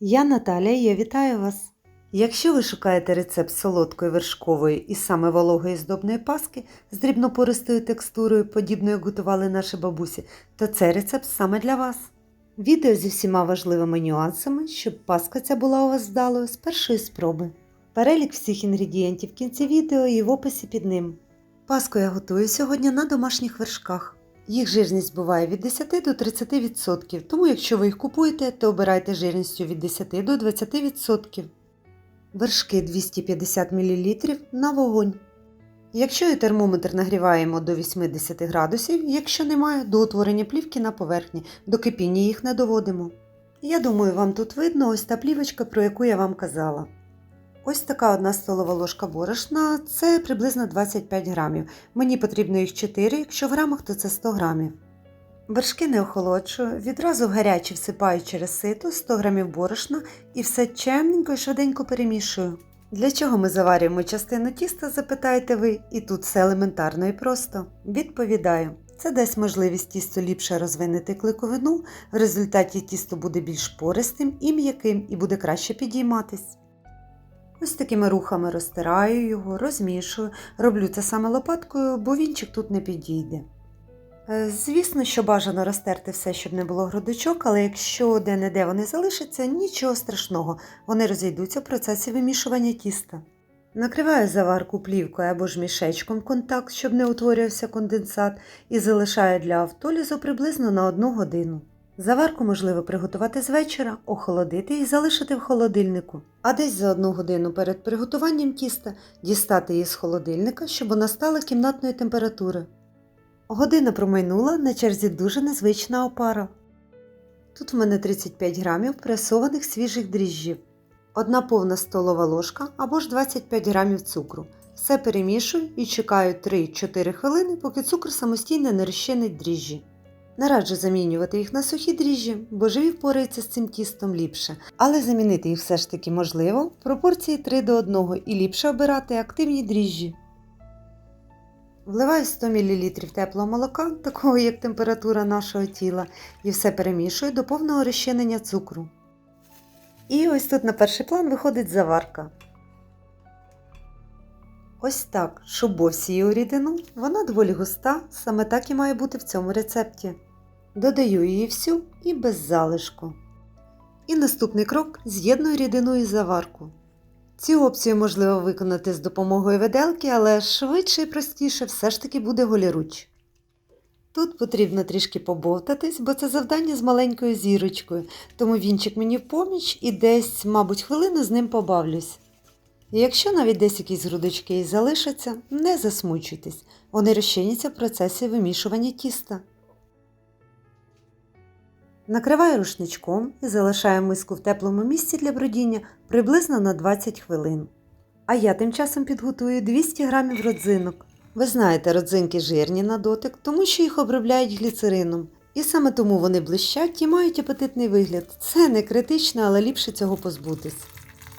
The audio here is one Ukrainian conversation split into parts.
Я Наталя і я вітаю вас. Якщо ви шукаєте рецепт солодкої вершкової і саме вологої здобної паски з дрібнопористою текстурою, подібно як готували наші бабусі, то цей рецепт саме для вас. Відео зі всіма важливими нюансами, щоб паска ця була у вас вдалою з першої спроби. Перелік всіх інгредієнтів в кінці відео і в описі під ним. Паску я готую сьогодні на домашніх вершках. Їх жирність буває від 10 до 30%, тому якщо ви їх купуєте, то обирайте жирністю від 10 до 20%. Вершки 250 мл на вогонь. Якщо і термометр нагріваємо до 80 градусів, якщо немає, до утворення плівки на поверхні, до кипіння їх не доводимо. Я думаю, вам тут видно ось та плівочка, про яку я вам казала. Ось така одна столова ложка борошна це приблизно 25 грамів. Мені потрібно їх 4, якщо в грамах, то це 100 грамів. Вершки не охолоджую, відразу в гарячі всипаю через сито 100 грамів борошна і все чемненько і швиденько перемішую. Для чого ми заварюємо частину тіста, запитаєте ви, і тут все елементарно і просто. Відповідаю. Це дасть можливість тісту ліпше розвинити кликовину, в результаті тісто буде більш пористим і м'яким і буде краще підійматись. Ось такими рухами розтираю його, розмішую, роблю це саме лопаткою, бо вінчик тут не підійде. Е, Звісно, що бажано розтерти все, щоб не було грудочок, але якщо де-не-де вони залишаться, нічого страшного, вони розійдуться в процесі вимішування тіста. Накриваю заварку плівкою або ж мішечком контакт, щоб не утворювався конденсат, і залишаю для автолізу приблизно на 1 годину. Заварку можливо приготувати з вечора, охолодити і залишити в холодильнику, а десь за одну годину перед приготуванням тіста дістати її з холодильника, щоб вона стала кімнатної температури. Година промайнула, на черзі дуже незвична опара. Тут в мене 35 грамів пресованих свіжих дріжджів, одна повна столова ложка або ж 25 грамів цукру. Все перемішую і чекаю 3-4 хвилини, поки цукор самостійно не розчинить дріжджі. Не раджу замінювати їх на сухі дріжджі, бо живі впораються з цим тістом ліпше, але замінити їх все ж таки можливо в пропорції 3 до 1 і ліпше обирати активні дріжджі. Вливаю 100 мл теплого молока, такого як температура нашого тіла, і все перемішую до повного розчинення цукру. І ось тут на перший план виходить заварка. Ось так шубо всію рідину, вона доволі густа, саме так і має бути в цьому рецепті. Додаю її всю і без залишку. І наступний крок з'єдную рідину і заварку. Цю опцію можливо виконати з допомогою виделки, але швидше і простіше все ж таки буде голіруч. Тут потрібно трішки побовтатись, бо це завдання з маленькою зірочкою, тому вінчик мені в поміч і десь, мабуть, хвилину з ним побавлюсь. Якщо навіть десь якісь грудочки і залишаться, не засмучуйтесь, вони розчиняться в процесі вимішування тіста. Накриваю рушничком і залишаю миску в теплому місці для бродіння приблизно на 20 хвилин. А я тим часом підготую 200 г родзинок. Ви знаєте, родзинки жирні на дотик, тому що їх обробляють гліцерином. І саме тому вони блищать і мають апетитний вигляд. Це не критично, але ліпше цього позбутись.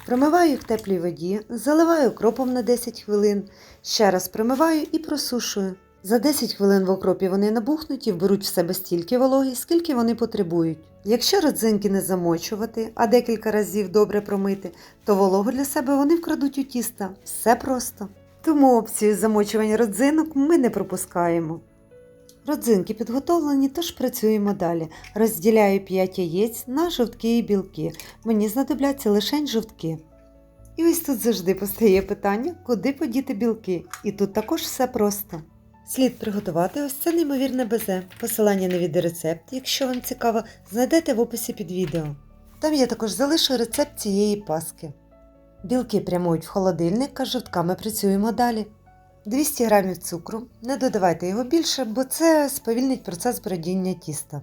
Промиваю в теплій воді, заливаю окропом на 10 хвилин, ще раз промиваю і просушую. За 10 хвилин в окропі вони набухнуть і вберуть в себе стільки вологи, скільки вони потребують. Якщо родзинки не замочувати, а декілька разів добре промити, то вологу для себе вони вкрадуть у тіста. Все просто. Тому опцію замочування родзинок ми не пропускаємо. Родзинки підготовлені, тож працюємо далі. Розділяю 5 яєць на жовтки і білки. Мені знадобляться лише жовтки. І ось тут завжди постає питання, куди подіти білки. І тут також все просто. Слід приготувати ось це неймовірне безе. Посилання на відеорецепт, якщо вам цікаво, знайдете в описі під відео. Там я також залишу рецепт цієї паски. Білки прямують в холодильник, а жовтками працюємо далі. 200 г цукру, не додавайте його більше, бо це сповільнить процес бродіння тіста.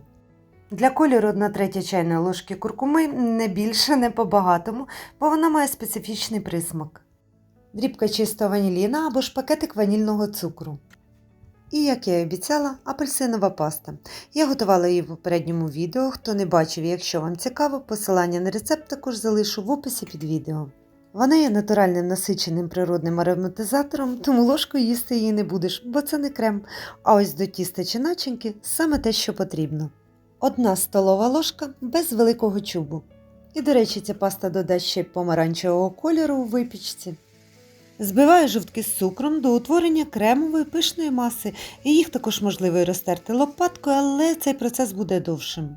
Для кольору 1 третя чайної ложки куркуми не більше, не по-багатому, бо вона має специфічний присмак. Дрібка чистого ваніліна або ж пакетик ванільного цукру. І, як я і обіцяла, апельсинова паста. Я готувала її в попередньому відео. Хто не бачив, якщо вам цікаво, посилання на рецепт також залишу в описі під відео. Вона є натуральним насиченим природним ароматизатором, тому ложкою їсти її не будеш, бо це не крем. А ось до тіста чи начинки саме те, що потрібно. Одна столова ложка без великого чубу. І, до речі, ця паста додасть ще помаранчевого кольору у випічці. Збиваю жовтки з цукром до утворення кремової пишної маси, і їх також можливо і розтерти лопаткою, але цей процес буде довшим.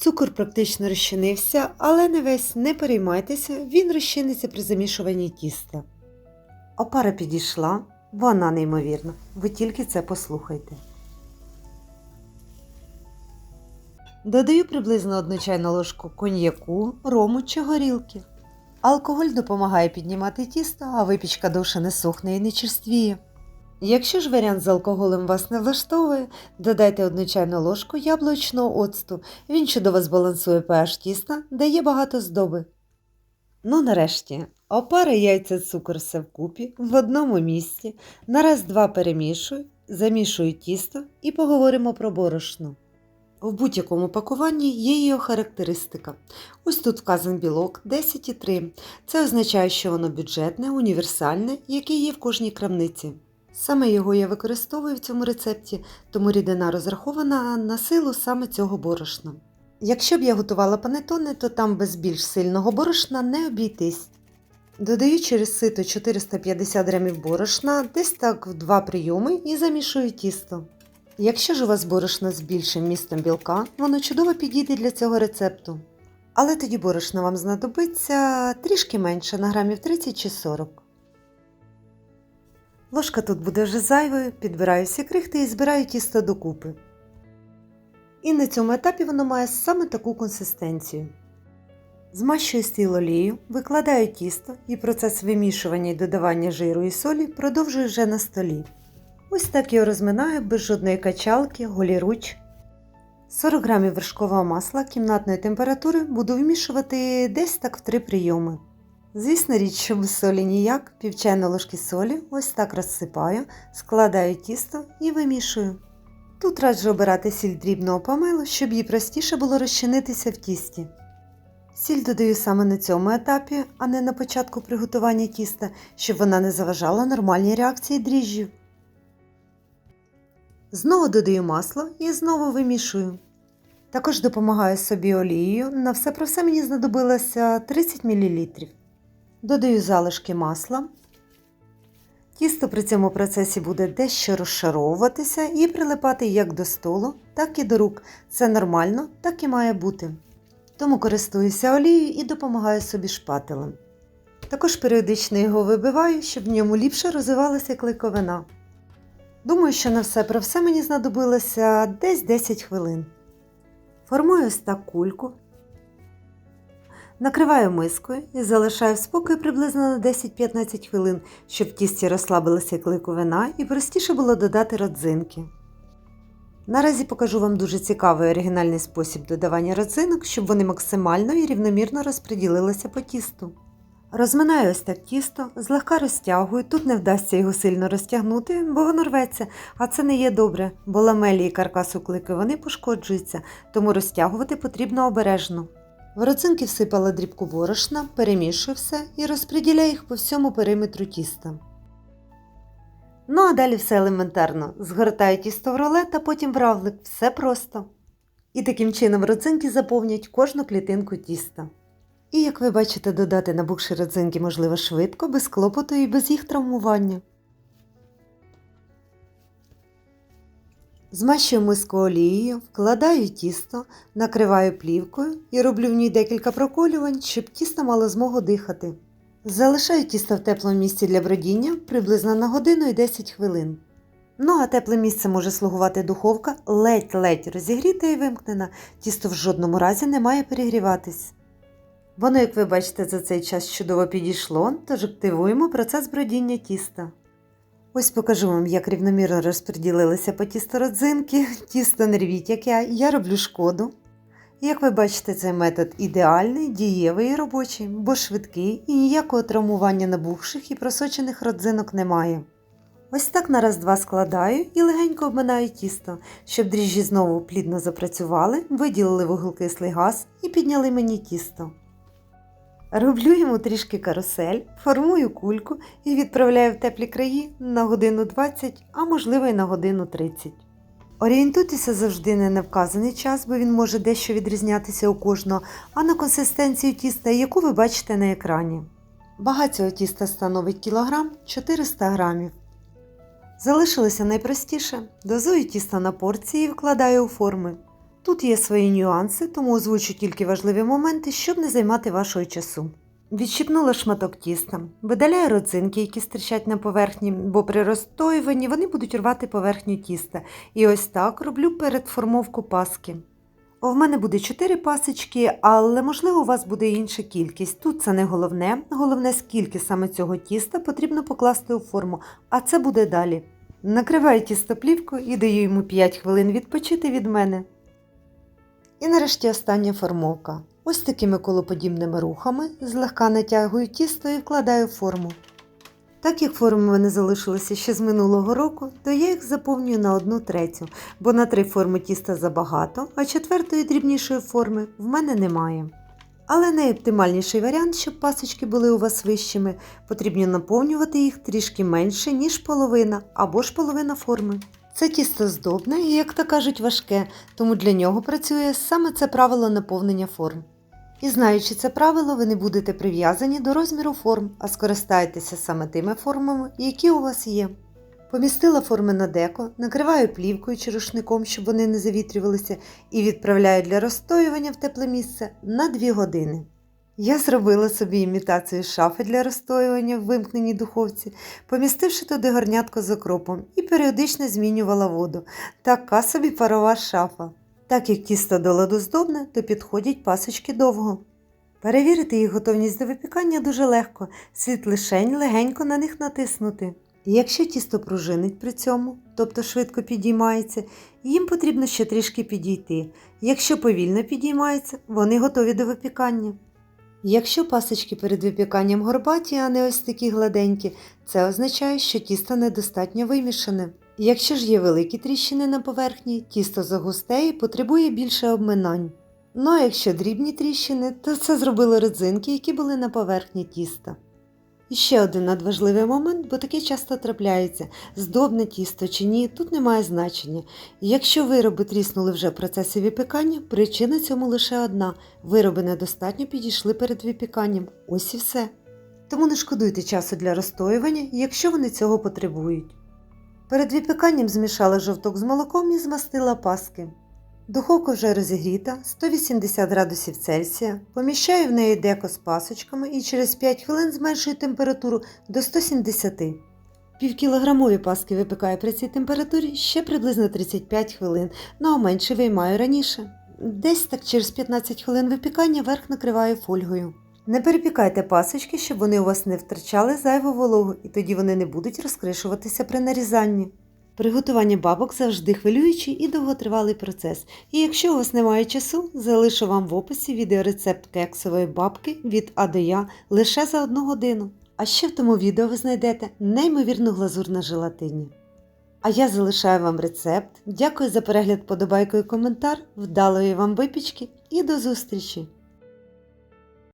Цукор практично розчинився, але не весь, не переймайтеся, він розчиниться при замішуванні тіста. Опара підійшла, вона неймовірна, ви тільки це послухайте. Додаю приблизно одну чайну ложку коньяку, рому чи горілки. Алкоголь допомагає піднімати тісто, а випічка довше не сохне і не черствіє. Якщо ж варіант з алкоголем вас не влаштовує, додайте одну чайну ложку яблучного оцту. Він чудово збалансує pH тіста, дає багато здоби. Ну, нарешті, опара яйця цукор все вкупі, в одному місці, на раз-два перемішую, замішую тісто і поговоримо про борошно. В будь-якому пакуванні є його характеристика. Ось тут вказан білок 10,3. Це означає, що воно бюджетне, універсальне, яке є в кожній крамниці. Саме його я використовую в цьому рецепті, тому рідина розрахована на силу саме цього борошна. Якщо б я готувала панетони, то там без більш сильного борошна не обійтись. Додаю через сито 450 г борошна, десь так в два прийоми і замішую тісто. Якщо ж у вас борошно з більшим містом білка, воно чудово підійде для цього рецепту. Але тоді борошна вам знадобиться трішки менше на грамів 30 чи 40. Ложка тут буде вже зайвою, підбираю всі крихти і збираю тісто докупи. І на цьому етапі воно має саме таку консистенцію. Змащую стіл олією, викладаю тісто і процес вимішування і додавання жиру і солі продовжую вже на столі. Ось так його розминаю без жодної качалки, голіруч. 40 г вершкового масла кімнатної температури буду вмішувати десь так в 3 прийоми. Звісно річ, що без солі ніяк, пів чайної ложки солі, ось так розсипаю, складаю тісто і вимішую. Тут раджу обирати сіль дрібного помелу, щоб їй простіше було розчинитися в тісті. Сіль додаю саме на цьому етапі, а не на початку приготування тіста, щоб вона не заважала нормальній реакції дріжджів. Знову додаю масло і знову вимішую. Також допомагаю собі олією. На все про все мені знадобилося 30 мл. Додаю залишки масла. Тісто при цьому процесі буде дещо розшаровуватися і прилипати як до столу, так і до рук. Це нормально, так і має бути. Тому користуюся олією і допомагаю собі шпателем. Також періодично його вибиваю, щоб в ньому ліпше розвивалася клейковина. Думаю, що на все про все мені знадобилося десь 10 хвилин. Формую ось так кульку. Накриваю мискою і залишаю в спокій приблизно на 10-15 хвилин, щоб в тісті розслабилася клейковина і простіше було додати родзинки. Наразі покажу вам дуже цікавий оригінальний спосіб додавання родзинок, щоб вони максимально і рівномірно розподілилися по тісту. Розминаю ось так тісто, злегка розтягую, тут не вдасться його сильно розтягнути, бо воно рветься, а це не є добре, бо ламелі і каркасу клики вони пошкоджуються, тому розтягувати потрібно обережно. В родзинки всипала дрібку борошна, перемішую і розподіляю їх по всьому периметру тіста. Ну а далі все елементарно. Згортаю тісто в рулет, а потім в равлик. Все просто. І таким чином родзинки заповнять кожну клітинку тіста. І, як ви бачите, додати набухші родзинки можливо швидко, без клопоту і без їх травмування. Змащую миску олією, вкладаю тісто, накриваю плівкою і роблю в ній декілька проколювань, щоб тісто мало змогу дихати. Залишаю тісто в теплому місці для бродіння приблизно на годину і 10 хвилин. Ну а тепле місце може слугувати духовка, ледь-ледь розігріта і вимкнена, тісто в жодному разі не має перегріватись. Воно, як ви бачите, за цей час чудово підійшло, тож активуємо процес бродіння тіста. Ось покажу вам, як рівномірно розподілилися по тісто родзинки. Тісто не рвіть, як я, я роблю шкоду. Як ви бачите, цей метод ідеальний, дієвий і робочий, бо швидкий і ніякого травмування набухших і просочених родзинок немає. Ось так на раз-два складаю і легенько обминаю тісто, щоб дріжджі знову плідно запрацювали, виділили вуглекислий газ і підняли мені тісто. Роблю йому трішки карусель, формую кульку і відправляю в теплі краї на годину 20, а можливо й на годину 30. Орієнтуйтеся завжди не на вказаний час, бо він може дещо відрізнятися у кожного, а на консистенцію тіста, яку ви бачите на екрані. Вага цього тіста становить кілограм 400 грамів. Залишилося найпростіше. Дозую тісто на порції і вкладаю у форми. Тут є свої нюанси, тому озвучу тільки важливі моменти, щоб не займати вашого часу. Відщипнула шматок тіста, видаляю родзинки, які стирчать на поверхні, бо при розстоюванні вони будуть рвати поверхню тіста. І ось так роблю передформовку паски. В мене буде 4 пасочки, але можливо у вас буде інша кількість. Тут це не головне. Головне, скільки саме цього тіста потрібно покласти у форму, а це буде далі. Накриваю тісто плівкою і даю йому 5 хвилин відпочити від мене. І нарешті остання формовка. Ось такими колоподібними рухами злегка натягую тісто і вкладаю форму. Так як форми в мене залишилися ще з минулого року, то я їх заповнюю на одну третю, бо на три форми тіста забагато, а четвертої дрібнішої форми в мене немає. Але найоптимальніший варіант, щоб пасочки були у вас вищими, потрібно наповнювати їх трішки менше, ніж половина або ж половина форми. Це тісто здобне і, як то кажуть, важке, тому для нього працює саме це правило наповнення форм. І знаючи це правило, ви не будете прив'язані до розміру форм, а скористаєтеся саме тими формами, які у вас є. Помістила форми на деко, накриваю плівкою чи рушником, щоб вони не завітрювалися, і відправляю для розстоювання в тепле місце на 2 години. Я зробила собі імітацію шафи для розстоювання в вимкненій духовці, помістивши туди горнятко з окропом і періодично змінювала воду. Така собі парова шафа. Так як тісто до ладу здобне, то підходять пасочки довго. Перевірити їх готовність до випікання дуже легко, слід лишень легенько на них натиснути. І Якщо тісто пружинить при цьому, тобто швидко підіймається, їм потрібно ще трішки підійти. Якщо повільно підіймається, вони готові до випікання. Якщо пасочки перед випіканням горбаті, а не ось такі гладенькі, це означає, що тісто недостатньо вимішане. Якщо ж є великі тріщини на поверхні, тісто загустеє і потребує більше обминань. Ну а якщо дрібні тріщини, то це зробили родзинки, які були на поверхні тіста. І ще один надважливий момент, бо таке часто трапляється: здобне тісто чи ні, тут немає значення. Якщо вироби тріснули вже в процесі випікання, причина цьому лише одна: вироби недостатньо підійшли перед випіканням. Ось і все. Тому не шкодуйте часу для розстоювання, якщо вони цього потребують. Перед випіканням змішала жовток з молоком і змастила паски. Духовка вже розігріта 180 градусів Цельсія. Поміщаю в неї деко з пасочками і через 5 хвилин зменшую температуру до 170. Півкілограмові паски випікаю при цій температурі ще приблизно 35 хвилин, ну а менше виймаю раніше. Десь так через 15 хвилин випікання верх накриваю фольгою. Не перепікайте пасочки, щоб вони у вас не втрачали зайву вологу, і тоді вони не будуть розкришуватися при нарізанні. Приготування бабок завжди хвилюючий і довготривалий процес. І якщо у вас немає часу, залишу вам в описі відеорецепт кексової бабки від А до Я лише за одну годину. А ще в тому відео ви знайдете неймовірну глазур на желатині. А я залишаю вам рецепт. Дякую за перегляд подобайку і коментар. Вдалої вам випічки і до зустрічі!